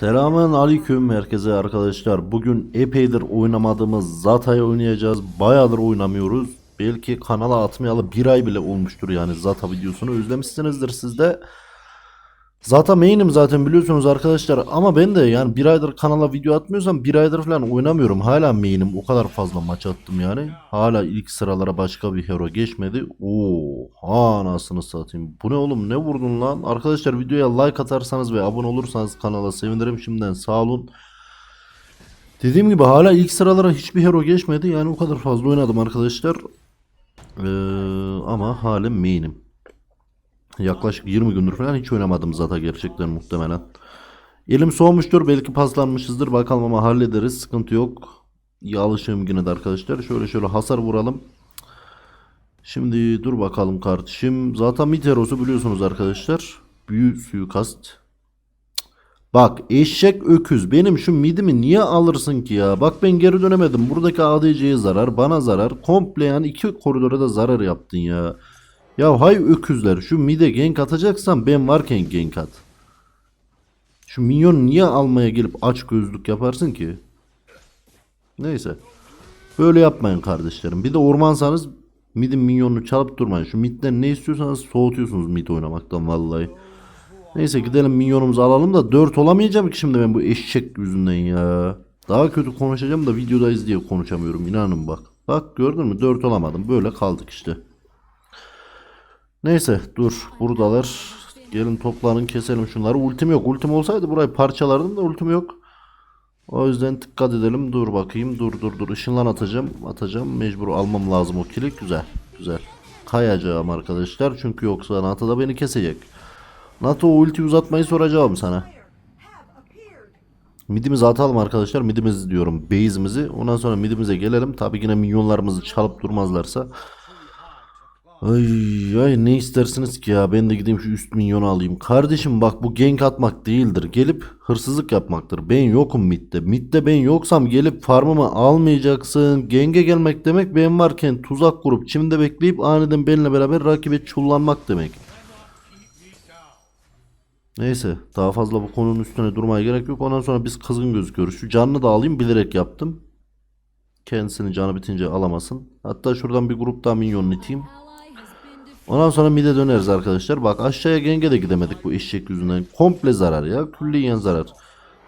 Selamun aleyküm herkese arkadaşlar. Bugün epeydir oynamadığımız Zata'yı oynayacağız. Bayağıdır oynamıyoruz. Belki kanala atmayalı bir ay bile olmuştur yani Zata videosunu özlemişsinizdir siz Zata main'im zaten biliyorsunuz arkadaşlar ama ben de yani bir aydır kanala video atmıyorsam bir aydır falan oynamıyorum. Hala main'im o kadar fazla maç attım yani. Hala ilk sıralara başka bir hero geçmedi. Oo, anasını satayım. Bu ne oğlum ne vurdun lan? Arkadaşlar videoya like atarsanız ve abone olursanız kanala sevinirim şimdiden sağ olun. Dediğim gibi hala ilk sıralara hiçbir hero geçmedi. Yani o kadar fazla oynadım arkadaşlar. Ee, ama halen main'im. Yaklaşık 20 gündür falan hiç oynamadım zaten gerçekten muhtemelen. Elim soğumuştur belki paslanmışızdır bakalım ama hallederiz sıkıntı yok. İyi alışığım yine de arkadaşlar. Şöyle şöyle hasar vuralım. Şimdi dur bakalım kardeşim. Zaten Miterosu biliyorsunuz arkadaşlar. Büyü suikast. Bak eşek öküz benim şu midimi niye alırsın ki ya? Bak ben geri dönemedim. Buradaki ADC'ye zarar bana zarar. Komple yani iki koridora da zarar yaptın ya. Ya hay öküzler şu mide gank atacaksan ben varken gank at. Şu minyon niye almaya gelip aç gözlük yaparsın ki? Neyse. Böyle yapmayın kardeşlerim. Bir de ormansanız midin minyonunu çalıp durmayın. Şu midden ne istiyorsanız soğutuyorsunuz mid oynamaktan vallahi. Neyse gidelim minyonumuzu alalım da 4 olamayacağım ki şimdi ben bu eşek yüzünden ya. Daha kötü konuşacağım da videodayız diye konuşamıyorum inanın bak. Bak gördün mü 4 olamadım böyle kaldık işte. Neyse dur buradalar. Gelin toplanın keselim şunları. Ultim yok. Ultim olsaydı burayı parçalardım da ultim yok. O yüzden dikkat edelim. Dur bakayım. Dur dur dur. Işınlan atacağım. Atacağım. Mecbur almam lazım o kili. Güzel. Güzel. Kayacağım arkadaşlar. Çünkü yoksa Nato da beni kesecek. Nato o ulti uzatmayı soracağım sana. Midimizi atalım arkadaşlar. Midimizi diyorum. Base'imizi. Ondan sonra midimize gelelim. Tabi yine minyonlarımızı çalıp durmazlarsa. Ay ay ne istersiniz ki ya ben de gideyim şu üst minyonu alayım. Kardeşim bak bu gank atmak değildir. Gelip hırsızlık yapmaktır. Ben yokum midde. Midde ben yoksam gelip farmımı almayacaksın. Genge gelmek demek ben varken tuzak kurup çimde bekleyip aniden benimle beraber rakibe çullanmak demek. Neyse daha fazla bu konunun üstüne durmaya gerek yok. Ondan sonra biz kızgın gözüküyoruz. Şu canını da alayım bilerek yaptım. Kendisini canı bitince alamasın. Hatta şuradan bir grup daha minyon iteyim. Ondan sonra mide döneriz arkadaşlar. Bak aşağıya genge de gidemedik bu eşek yüzünden. Komple zarar ya. Külliyen zarar.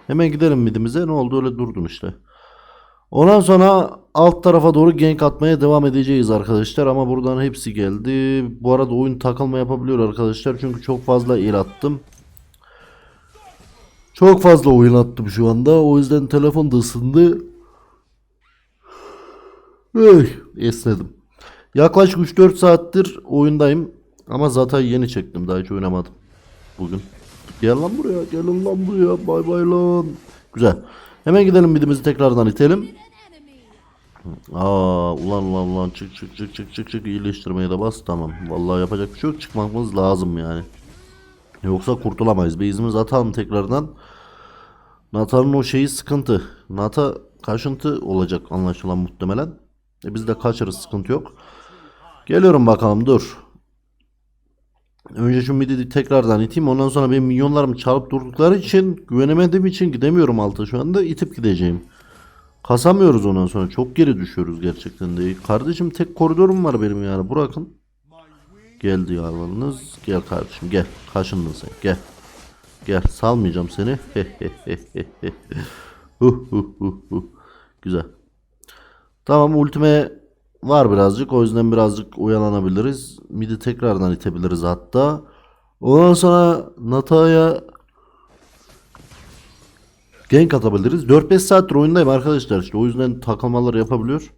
Hemen gidelim midimize. Ne oldu öyle durdun işte. Ondan sonra alt tarafa doğru gank atmaya devam edeceğiz arkadaşlar. Ama buradan hepsi geldi. Bu arada oyun takılma yapabiliyor arkadaşlar. Çünkü çok fazla el attım. Çok fazla oyun attım şu anda. O yüzden telefon da ısındı. Öy, esnedim. Yaklaşık 3-4 saattir oyundayım. Ama zaten yeni çektim. Daha hiç oynamadım. Bugün. Gel lan buraya. Gelin lan buraya. Bay bay lan. Güzel. Hemen gidelim midimizi tekrardan itelim. Aa ulan ulan ulan çık çık çık çık çık çık iyileştirmeye de bas tamam. Vallahi yapacak bir şey yok çıkmamız lazım yani. Yoksa kurtulamayız. Base'imizi atalım tekrardan. Nata'nın o şeyi sıkıntı. Nata kaşıntı olacak anlaşılan muhtemelen. E biz de kaçarız sıkıntı yok. Geliyorum bakalım dur. Önce şu midi tekrardan iteyim. Ondan sonra benim milyonlarım çalıp durdukları için güvenemediğim için gidemiyorum alta şu anda. itip gideceğim. Kasamıyoruz ondan sonra. Çok geri düşüyoruz gerçekten de. Kardeşim tek koridorum var benim yani. Bırakın. Geldi yavranız. Gel kardeşim gel. Kaşındın sen. Gel. Gel. Salmayacağım seni. Huh, huh, huh, huh. Güzel. Tamam ultime var birazcık. O yüzden birazcık oyalanabiliriz. Midi tekrardan itebiliriz hatta. Ondan sonra Nata'ya gank atabiliriz. 4-5 saattir oyundayım arkadaşlar işte. O yüzden takılmalar yapabiliyor.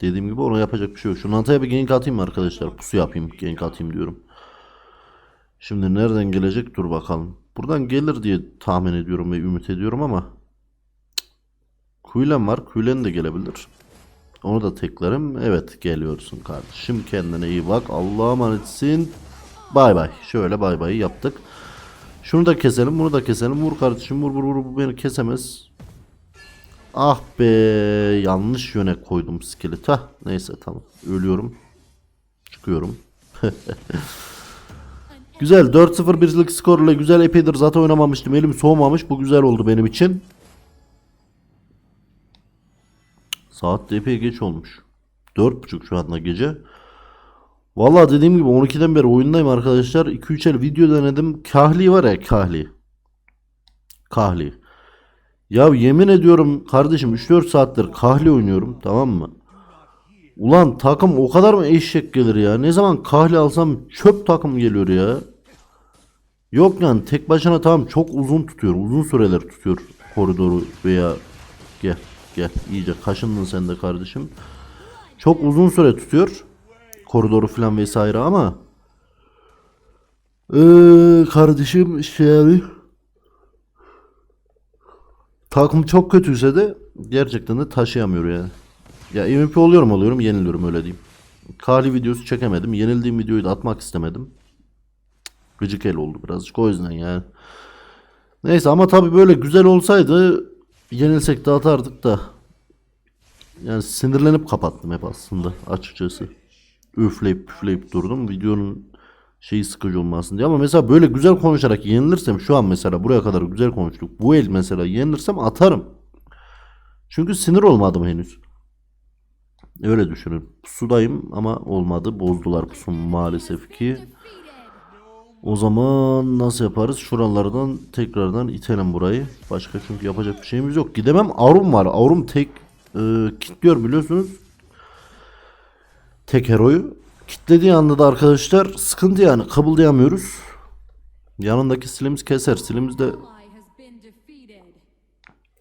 Dediğim gibi ona yapacak bir şey yok. Şu Nata'ya bir gank atayım arkadaşlar? Pusu yapayım. Gank atayım diyorum. Şimdi nereden gelecek? Dur bakalım. Buradan gelir diye tahmin ediyorum ve ümit ediyorum ama Kuylen var. Kuylen de gelebilir. Onu da teklerim. Evet geliyorsun kardeşim. Kendine iyi bak. Allah'a emanetsin. Bay bay. Şöyle bay bay yaptık. Şunu da keselim. Bunu da keselim. Vur kardeşim. Vur vur vur. Bu beni kesemez. Ah be. Yanlış yöne koydum skill'i. Hah. Neyse tamam. Ölüyorum. Çıkıyorum. Güzel 4-0 birlik skorla güzel epeydir zaten oynamamıştım. Elim soğumamış. Bu güzel oldu benim için. Saat de epey geç olmuş. 4.30 şu anda gece. Vallahi dediğim gibi 12'den beri oyundayım arkadaşlar. 2-3 el video denedim. Kahli var ya kahli. Kahli. Ya yemin ediyorum kardeşim 3-4 saattir kahli oynuyorum tamam mı? Ulan takım o kadar mı eşek gelir ya? Ne zaman kahli alsam çöp takım geliyor ya. Yok yani tek başına tamam çok uzun tutuyor. Uzun süreler tutuyor koridoru veya gel gel iyice kaşındın sen de kardeşim. Çok uzun süre tutuyor koridoru falan vesaire ama eee kardeşim şey takım çok kötüyse de gerçekten de taşıyamıyor yani. Ya MVP oluyorum oluyorum yeniliyorum öyle diyeyim. Kali videosu çekemedim. Yenildiğim videoyu da atmak istemedim. Gıcık el oldu birazcık o yüzden yani. Neyse ama tabii böyle güzel olsaydı yenilsek de atardık da. Yani sinirlenip kapattım hep aslında açıkçası. Üfleyip püfleyip durdum. Videonun şeyi sıkıcı olmasın diye. Ama mesela böyle güzel konuşarak yenilirsem şu an mesela buraya kadar güzel konuştuk. Bu el mesela yenilirsem atarım. Çünkü sinir olmadım henüz. Öyle düşünün. Sudayım ama olmadı. Bozdular pusumu maalesef ki. O zaman nasıl yaparız? Şuralardan tekrardan itelim burayı. Başka çünkü yapacak bir şeyimiz yok. Gidemem. Arum var. Arum tek e, kitliyor biliyorsunuz. Tek heroyu. Kitlediği anda da arkadaşlar sıkıntı yani. Kıbıldayamıyoruz. Yanındaki silimiz keser. Silimiz de.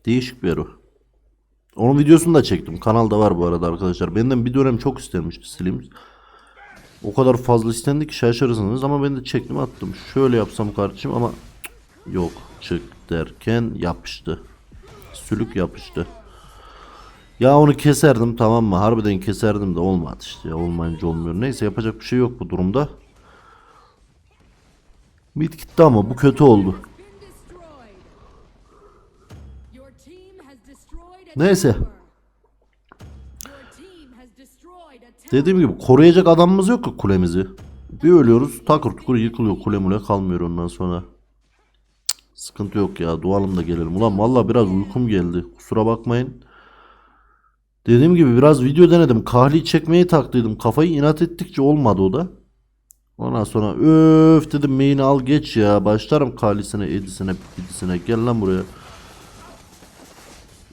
Değişik bir hero. Onun videosunu da çektim. Kanalda var bu arada arkadaşlar. Benden bir dönem çok istenmişti Slims. O kadar fazla istendi ki şaşırırsınız ama ben de çektim attım. Şöyle yapsam kardeşim ama yok çık derken yapıştı. Sülük yapıştı. Ya onu keserdim tamam mı? Harbiden keserdim de olmadı işte. Olmayınca olmuyor. Neyse yapacak bir şey yok bu durumda. Mid gitti ama bu kötü oldu. Neyse. Dediğim gibi koruyacak adamımız yok ki kulemizi. Bir ölüyoruz takır tukur yıkılıyor kule mule kalmıyor ondan sonra. Cık, sıkıntı yok ya dualım da gelelim. Ulan valla biraz uykum geldi kusura bakmayın. Dediğim gibi biraz video denedim. Kahli çekmeyi taktıydım. Kafayı inat ettikçe olmadı o da. Ondan sonra öf dedim main'i al geç ya. Başlarım kahlisine, edisine, bidisine. Gel lan buraya.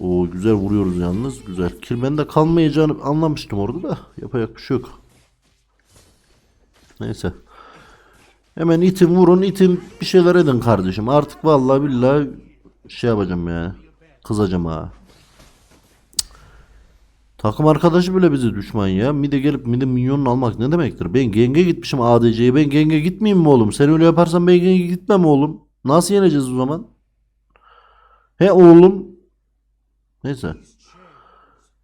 O güzel vuruyoruz yalnız. Güzel. Kill bende kalmayacağını anlamıştım orada da. Yapacak bir şey yok. Neyse. Hemen itin vurun itin bir şeyler edin kardeşim. Artık vallahi billahi şey yapacağım ya. Kızacağım ha. Takım arkadaşı bile bize düşman ya. Mide gelip mide minyonunu almak ne demektir? Ben genge gitmişim ADC'ye. Ben genge gitmeyeyim mi oğlum? Sen öyle yaparsan ben genge gitmem oğlum. Nasıl yeneceğiz o zaman? He oğlum. Neyse.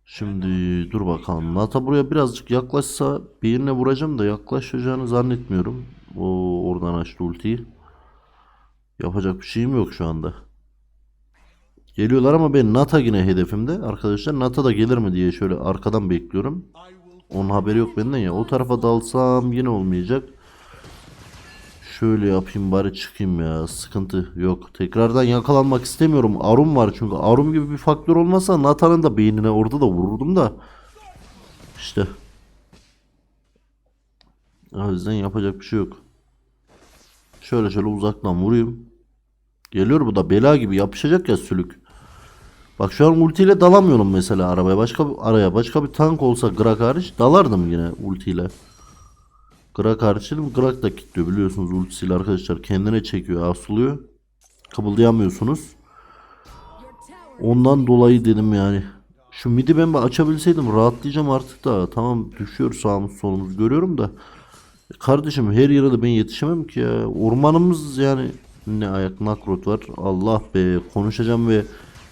Şimdi dur bakalım. Nata buraya birazcık yaklaşsa birine vuracağım da yaklaşacağını zannetmiyorum. O oradan açtı ultiyi. Yapacak bir şeyim yok şu anda. Geliyorlar ama ben Nata yine hedefimde. Arkadaşlar Nata da gelir mi diye şöyle arkadan bekliyorum. Onun haberi yok benden ya. O tarafa dalsam yine olmayacak. Şöyle yapayım bari çıkayım ya. Sıkıntı yok. Tekrardan yakalanmak istemiyorum. Arum var çünkü. Arum gibi bir faktör olmasa Nathan'ın da beynine orada da vururdum da. İşte. O yüzden yapacak bir şey yok. Şöyle şöyle uzaktan vurayım. Geliyor bu da bela gibi yapışacak ya sülük. Bak şu an ultiyle dalamıyorum mesela arabaya. Başka bir araya başka bir tank olsa Grak hariç dalardım yine ultiyle. Grak hariç dedim. Grak da kilitliyor biliyorsunuz ultisiyle arkadaşlar. Kendine çekiyor, asılıyor. Tower Ondan dolayı dedim yani. Şu midi ben açabilseydim rahatlayacağım artık da. Tamam düşüyor sağımız solumuz görüyorum da. Kardeşim her yere de ben yetişemem ki ya. Ormanımız yani ne ayak nakrot var. Allah be konuşacağım ve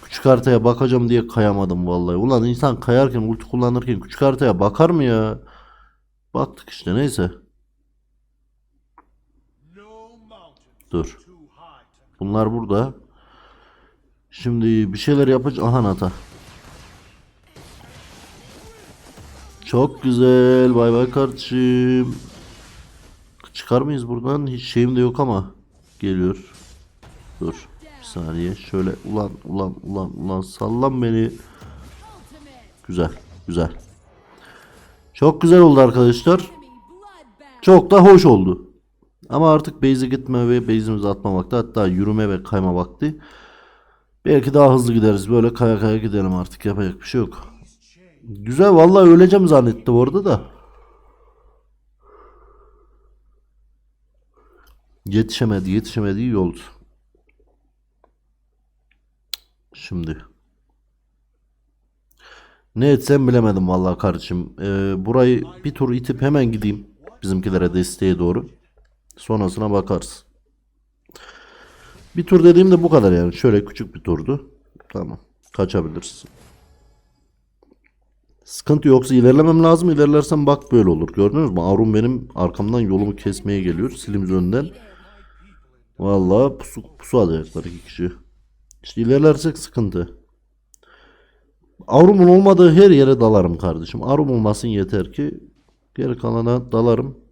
küçük haritaya bakacağım diye kayamadım vallahi. Ulan insan kayarken ulti kullanırken küçük haritaya bakar mı ya? Baktık işte neyse. Dur. Bunlar burada. Şimdi bir şeyler yapacağız. Aha Nata. Çok güzel. Bay bay kardeşim. Çıkar mıyız buradan? Hiç şeyim de yok ama. Geliyor. Dur. Bir saniye. Şöyle ulan ulan ulan ulan sallan beni. Güzel. Güzel. Çok güzel oldu arkadaşlar. Çok da hoş oldu. Ama artık base'e gitme ve base'imizi atma vakti. Hatta yürüme ve kayma vakti. Belki daha hızlı gideriz. Böyle kaya kaya gidelim artık. Yapacak bir şey yok. Güzel vallahi öleceğim zannetti orada da. Yetişemedi yetişemedi iyi oldu. Şimdi. Ne etsem bilemedim vallahi kardeşim. Ee, burayı bir tur itip hemen gideyim. Bizimkilere desteğe doğru. Sonrasına bakarız. Bir tur dediğimde bu kadar yani. Şöyle küçük bir turdu. Tamam. Kaçabiliriz. Sıkıntı yoksa ilerlemem lazım. İlerlersem bak böyle olur. Gördünüz mü? Arun benim arkamdan yolumu kesmeye geliyor. Silimiz önden. Vallahi pusu, pusu alacaklar iki kişi. İşte ilerlersek sıkıntı. Arum'un olmadığı her yere dalarım kardeşim. Arum olmasın yeter ki. Geri kalana dalarım.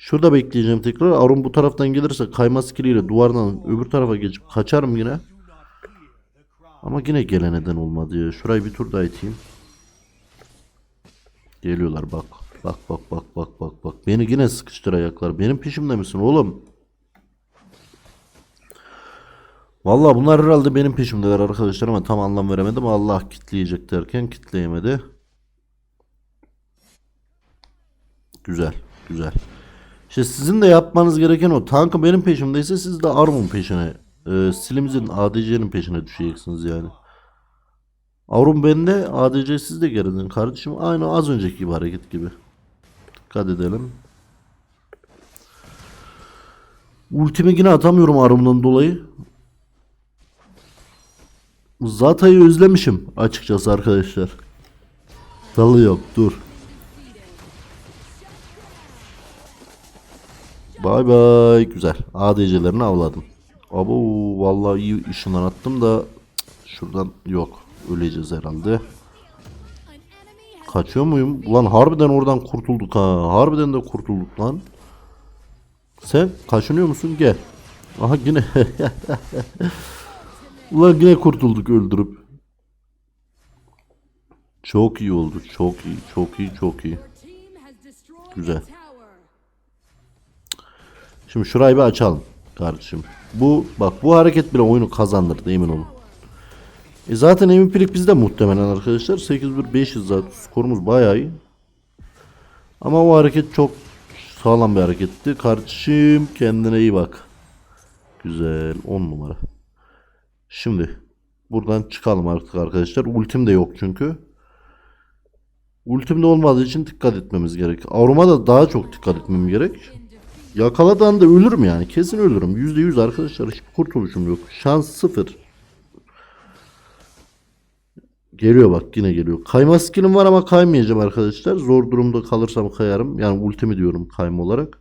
Şurada bekleyeceğim tekrar. Arum bu taraftan gelirse kayma skilliyle duvardan öbür tarafa geçip kaçarım yine. Ama yine gele neden olmadı ya. Şurayı bir tur daha iteyim. Geliyorlar bak. Bak bak bak bak bak bak. Beni yine sıkıştıracaklar. Benim peşimde misin oğlum? Vallahi bunlar herhalde benim peşimdeler arkadaşlar ama tam anlam veremedim. Allah kitleyecek derken kitleyemedi. Güzel, güzel. İşte sizin de yapmanız gereken o. Tankı benim peşimdeyse siz de Arm'un peşine, e, Silimizin ADC'nin peşine düşeceksiniz yani. Arun bende, ADC siz de geriden kardeşim. Aynı az önceki gibi hareket gibi. Dikkat edelim. Ultimi yine atamıyorum Arum'dan dolayı. Zata'yı özlemişim açıkçası arkadaşlar. Dalı yok dur. Bay bay güzel. ADC'lerini avladım. Abo vallahi iyi ışından attım da şuradan yok. Öleceğiz herhalde. Kaçıyor muyum? Ulan harbiden oradan kurtulduk ha. Harbiden de kurtulduk lan. Sen kaçınıyor musun? Gel. Aha yine. Ulan yine kurtulduk öldürüp. Çok iyi oldu. Çok iyi. Çok iyi. Çok iyi. Güzel. Şimdi şurayı bir açalım kardeşim. Bu bak bu hareket bile oyunu kazandırdı emin olun. E zaten MVP'lik bizde muhtemelen arkadaşlar. 8-1-500 zaten skorumuz bayağı iyi. Ama o hareket çok sağlam bir hareketti. Kardeşim kendine iyi bak. Güzel 10 numara. Şimdi buradan çıkalım artık arkadaşlar. Ultim de yok çünkü. Ultim de olmadığı için dikkat etmemiz gerek. Avruma da daha çok dikkat etmem gerek. Yakaladan da ölürüm yani. Kesin ölürüm. Yüzde yüz arkadaşlar. Hiçbir kurtuluşum yok. Şans sıfır. Geliyor bak yine geliyor. Kayma skillim var ama kaymayacağım arkadaşlar. Zor durumda kalırsam kayarım. Yani ultimi diyorum kayma olarak.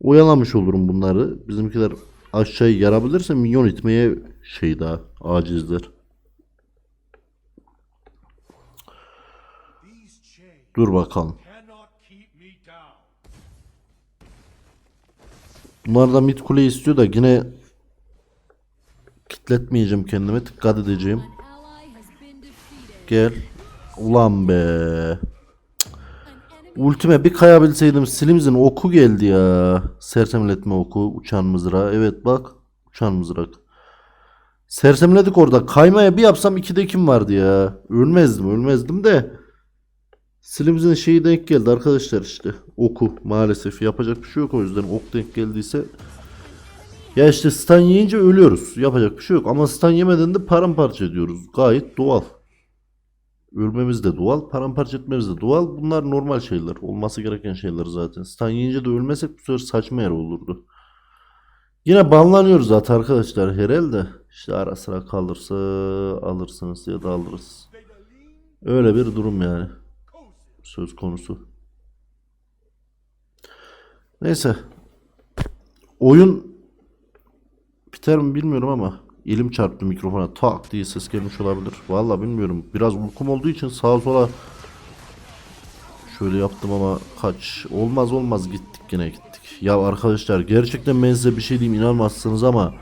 Oyalamış olurum bunları. Bizimkiler aşağıya yarabilirse minyon itmeye şey daha chains Dur bakalım. Bunlar da mid kule istiyor da yine kitletmeyeceğim kendime. Dikkat edeceğim. Gel. Ulan be. Enemy Ultime bir kayabilseydim Slims'in oku geldi ya. Sersemletme oku. Uçan mızrağı. Evet bak. Uçan mızrak. Sersemledik orada. Kaymaya bir yapsam 2'de kim vardı ya? Ölmezdim ölmezdim de. Slims'in şeyi denk geldi arkadaşlar işte. Oku maalesef. Yapacak bir şey yok o yüzden. Ok denk geldiyse. Ya işte stun yiyince ölüyoruz. Yapacak bir şey yok. Ama stun yemeden de paramparça ediyoruz. Gayet doğal. Ölmemiz de doğal, paramparça etmemiz de doğal. Bunlar normal şeyler. Olması gereken şeyler zaten. Stun yiyince de ölmesek bu sefer saçma yer olurdu. Yine banlanıyoruz zaten arkadaşlar herhalde. İşte ara sıra kalırsa alırsınız ya da alırız. Öyle bir durum yani. Söz konusu. Neyse. Oyun biter mi bilmiyorum ama elim çarptı mikrofona tak diye ses gelmiş olabilir. Vallahi bilmiyorum. Biraz uykum olduğu için sağa sola Şöyle yaptım ama kaç. Olmaz olmaz gittik yine gittik. Ya arkadaşlar gerçekten ben size bir şey diyeyim inanmazsınız ama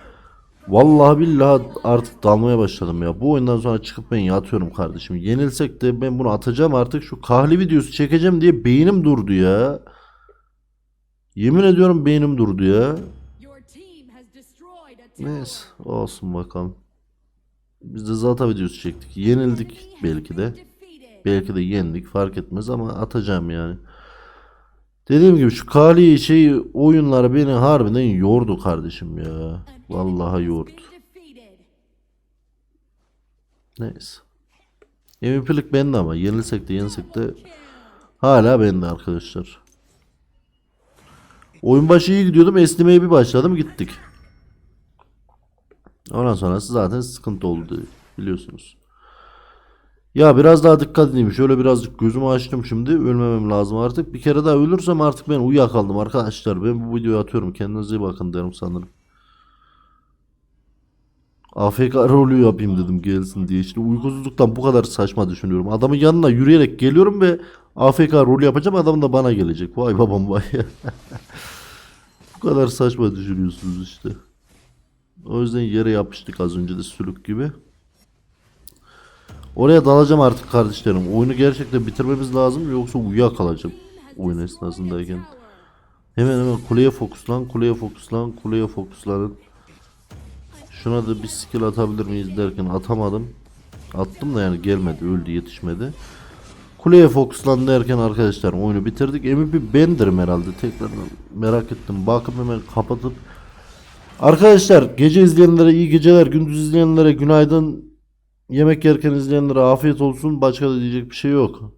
Vallahi billahi artık dalmaya başladım ya. Bu oyundan sonra çıkıp ben yatıyorum kardeşim. Yenilsek de ben bunu atacağım artık. Şu kahli videosu çekeceğim diye beynim durdu ya. Yemin ediyorum beynim durdu ya. Neyse olsun bakalım. Biz de Zata videosu çektik. Yenildik belki de. Belki de yendik fark etmez ama atacağım yani. Dediğim gibi şu Kali şey oyunları beni harbiden yordu kardeşim ya. Vallahi defeated. Neyse. MVP'lik bende ama yenilsek de yensek de hala bende arkadaşlar. Oyun başı iyi gidiyordum. Esnemeye bir başladım gittik. Ondan sonrası zaten sıkıntı oldu biliyorsunuz. Ya biraz daha dikkat edeyim. Şöyle birazcık gözümü açtım şimdi. Ölmemem lazım artık. Bir kere daha ölürsem artık ben uyuyakaldım arkadaşlar. Ben bu videoyu atıyorum. Kendinize iyi bakın derim sanırım. AFK rolü yapayım dedim gelsin diye. İşte uykusuzluktan bu kadar saçma düşünüyorum. Adamın yanına yürüyerek geliyorum ve AFK rolü yapacağım. Adam da bana gelecek. Vay babam vay. bu kadar saçma düşünüyorsunuz işte. O yüzden yere yapıştık az önce de sülük gibi. Oraya dalacağım artık kardeşlerim. Oyunu gerçekten bitirmemiz lazım yoksa uyuyakalacağım oyun esnasındayken. Hemen hemen kuleye fokuslan, kuleye fokuslan, kuleye fokuslanın. Şuna da bir skill atabilir miyiz derken atamadım. Attım da yani gelmedi, öldü, yetişmedi. Kuleye fokuslan derken arkadaşlar oyunu bitirdik. MVP bendirim herhalde. Tekrar merak ettim. Bakıp hemen kapatıp Arkadaşlar gece izleyenlere iyi geceler, gündüz izleyenlere günaydın. Yemek yerken izleyenlere afiyet olsun. Başka da diyecek bir şey yok.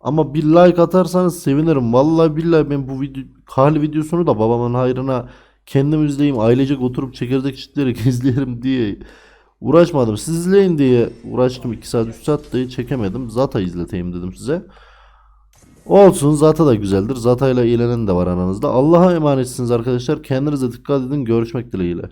Ama bir like atarsanız sevinirim. Vallahi billahi ben bu video Kali videosunu da babamın hayrına kendim izleyeyim. Ailecek oturup çekirdek çitleyerek izleyelim diye uğraşmadım. Siz izleyin diye uğraştım 2 saat 3 saat de çekemedim. Zata izleteyim dedim size. Olsun Zata da güzeldir. Zata ile eğlenen de var aranızda. Allah'a emanetsiniz arkadaşlar. Kendinize dikkat edin. Görüşmek dileğiyle.